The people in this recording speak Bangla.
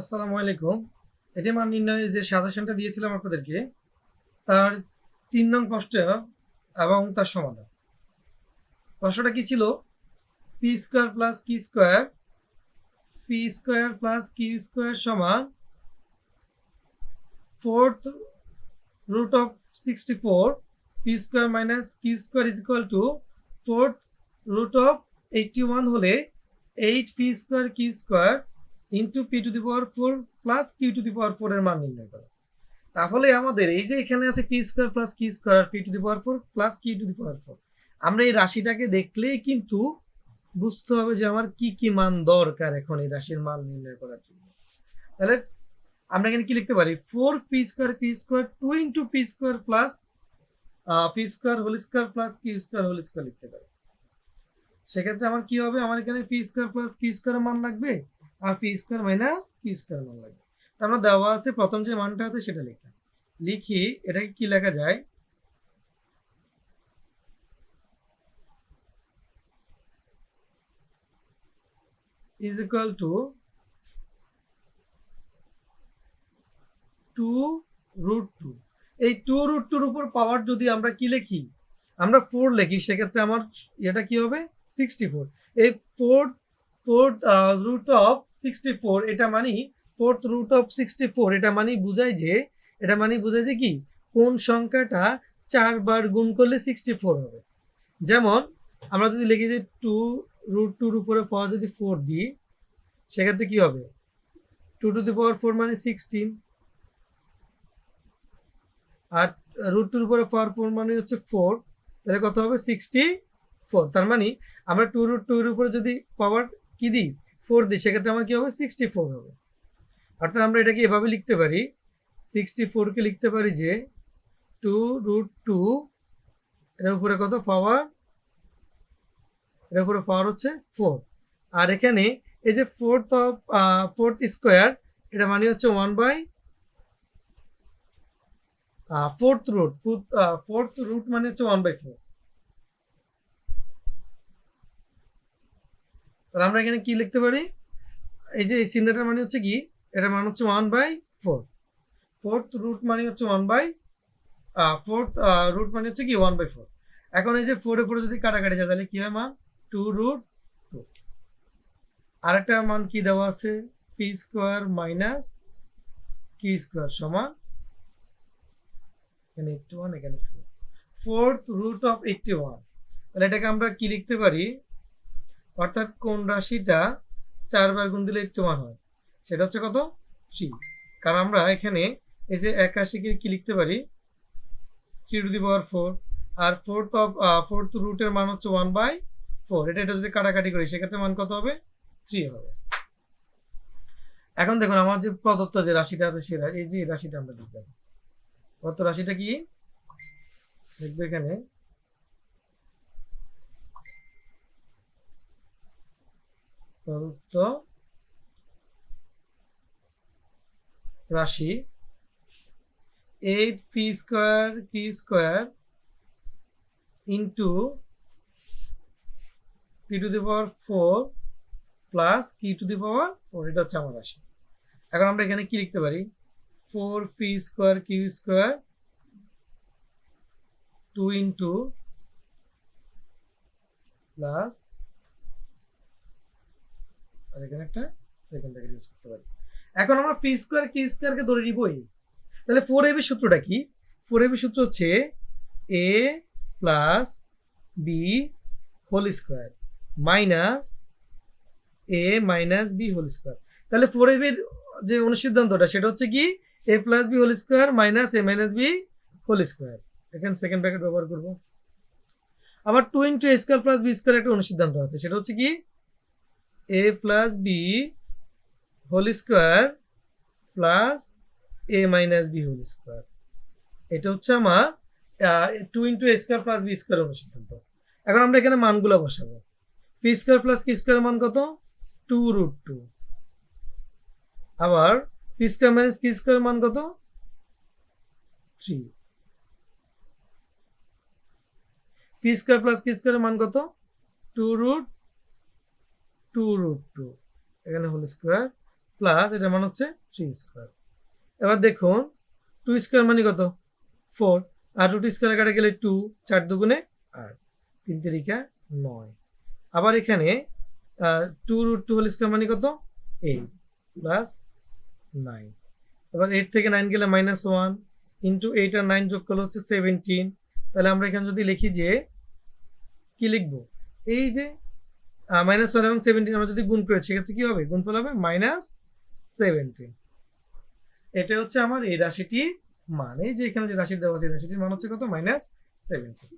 আসসালামু আলাইকুম। এটি মান নির্ণয়ের যে সাজেশনটা দিয়েছিলাম আপনাদেরকে, তার তিন নং প্রশ্ন এবং তার সমাধান। প্রশ্নটা কি ছিল? P square plus Q square? P square plus Q square সমান fourth root of sixty four, P square minus Q square is equal to fourth root of eighty one হলে eight P square Q square into P to the power four plus Q to the power four এর মান নির্ণয় করো। তাহলে আমাদের এই যে এখানে আছে P square plus Q square P to the power four plus Q to the power four আমরা এই রাশিটাকে দেখলেই কিন্তু বুঝতে হবে যে আমার কি কি মান দরকার এখন এই রাশির মান নির্ণয় করার জন্য। তাহলে আমরা এখানে কি লিখতে পারি? Four P square P square two into P square plus P square whole square plus Q square whole square লিখতে পারি। সেক্ষেত্রে আমার কি হবে? আমার এখানে P square plus Q square মান লাগবে? আর P square minus Q square মান লাগবে তো আমরা দেওয়া আছে, প্রথম যে মানটা আছে সেটা লিখলাম লিখি, এটাকে কি লেখা যায়? is equal to 2 root 2 এই 2 root 2 এর উপর পাওয়ার যদি আমরা কি লিখি? আমরা 4 লিখি, সেক্ষেত্রে আমার এটা কি হবে? 64 এই 4 ফোর্থ রুট অফ 64 এটা মানে ফোর্থ রুট অফ 64 এটা মানে বোঝায় যে, এটা মানে বোঝায় যে কি? কোন সংখ্যাটা চারবার গুণ করলে 64 হবে। যেমন, আমরা যদি লিখি যে 2 রুট টুর উপরে পাওয়া যদি ফোর দিই, সেক্ষেত্রে কি হবে? Two to the power four মানে সিক্সটিন আর রুট টুর উপরে পাওয়ার ফোর মানে হচ্ছে ফোর তাহলে কত হবে? সিক্সটি ফোর তার মানে আমরা টু রুট টুর উপরে যদি পাওয়ার কি দিই? ফোর দিই, সেক্ষেত্রে আমার কি হবে? সিক্সটি ফোর হবে। অর্থাৎ আমরা এটাকে এভাবে লিখতে পারি সিক্সটি ফোরকে লিখতে পারি যে টু রুট টু এর উপরে কত? পাওয়ার এর উপরে পাওয়ার হচ্ছে ফোর আর এখানে এই যে ফোর্থ অফ ফোর্থ স্কোয়ার এটা মানে হচ্ছে one by fourth root fourth root মানে হচ্ছে ওয়ান বাই ফোর তাহলে আমরা এখানে কি লিখতে পারি? এই যে এই চিহ্নটার মানে হচ্ছে কি? এটা মানে হচ্ছে one by four fourth root মানে হচ্ছে ওয়ান বাই ফোর্থ রুট মানে হচ্ছে কি? ওয়ান বাই ফোর এখন এই যে ফোরে ফোরে যদি কাটাকাটি যায়, তাহলে কি হয় মান টু রুট টু আরেকটা মান কি দেওয়া আছে? P square minus Q square সমান এখানে এইটটি ওয়ান এখানে four fourth root of eighty one তাহলে এটাকে আমরা কি লিখতে পারি? অর্থাৎ কোন রাশিটা চারবার গুণ দিলে একটু ওয়ান হয়? সেটা হচ্ছে কত? থ্রি কারণ আমরা এখানে এই যে একাশিকে কি লিখতে পারি? Three to the power four. R fourth of fourth রুটের মান হচ্ছে ওয়ান বাই ফোর এটা এটা যদি কাটাকাটি করি, সেক্ষেত্রে মান কত হবে? থ্রি হবে। এখন দেখুন, আমার যে প্রদত্ত যে রাশিটা আছে, সে এই যে রাশিটা আমরা লিখব কত রাশিটা কি? লিখব এখানে। প্রদত্ত রাশি eight P square Q square into P to the power four plus Q to the power four এটা হচ্ছে আমার রাশি। এখন আমরা এখানে কি লিখতে পারি? Four P square Q square two into plus আর এখানে একটা সেকেন্ড ব্র্যাকেট ইউজ করতে পারি। এখন আমরা পি স্কোয়ার কি স্কোয়ারকে ধরে নিবই তাহলে ফোর এবি সূত্রটা কি? ফোর এবি সূত্র হচ্ছে A plus B whole square minus A minus B whole square তাহলে ফোর এ বির যে অনুসিদ্ধান্তটা, সেটা হচ্ছে কি? A plus B whole square minus A minus B whole square এখানে সেকেন্ড ব্র্যাকেট ব্যবহার করব। আবার two into A square plus B square একটা অনুসিদ্ধান্ত আছে, সেটা হচ্ছে কি? A plus B whole square plus A minus B whole square এটা হচ্ছে আমার two into A square plus B square অনুসিদ্ধান্ত। এখন আমরা এখানে মানগুলো বসাবো। P square plus Q square মান কত? টু রুট টু আবার P square minus Q square মান কত? Three P square plus Q square মান কত? Two root two root two এখানে হোল স্কোয়ার প্লাস এটার মান হচ্ছে থ্রি স্কোয়ার এবার দেখুন টু স্কোয়ার মানে কত? ফোর আর রুট স্কোয়ার কাটা গেলে টু চার দুগুণে আট, তিন তিরিকা নয়। আবার এখানে two root two whole square মানে কত? এইট প্লাস নাইন এবার এইট থেকে নাইন গেলে মাইনাস ওয়ান ইন্টু এইট আর নাইন যোগ করলে হচ্ছে সেভেন্টিন তাহলে আমরা এখানে যদি লিখি যে, কি লিখব? এই যে মাইনাস ওয়ান এবং সেভেন্টিন আমরা যদি গুণ করি, সেক্ষেত্রে কি হবে? গুণফল হবে মাইনাস সেভেন্টিন এটা হচ্ছে আমার এই রাশিটি মানে। যে এখানে যে রাশি দেওয়া আছে, এই রাশিটির মান হচ্ছে কত? Minus seventeen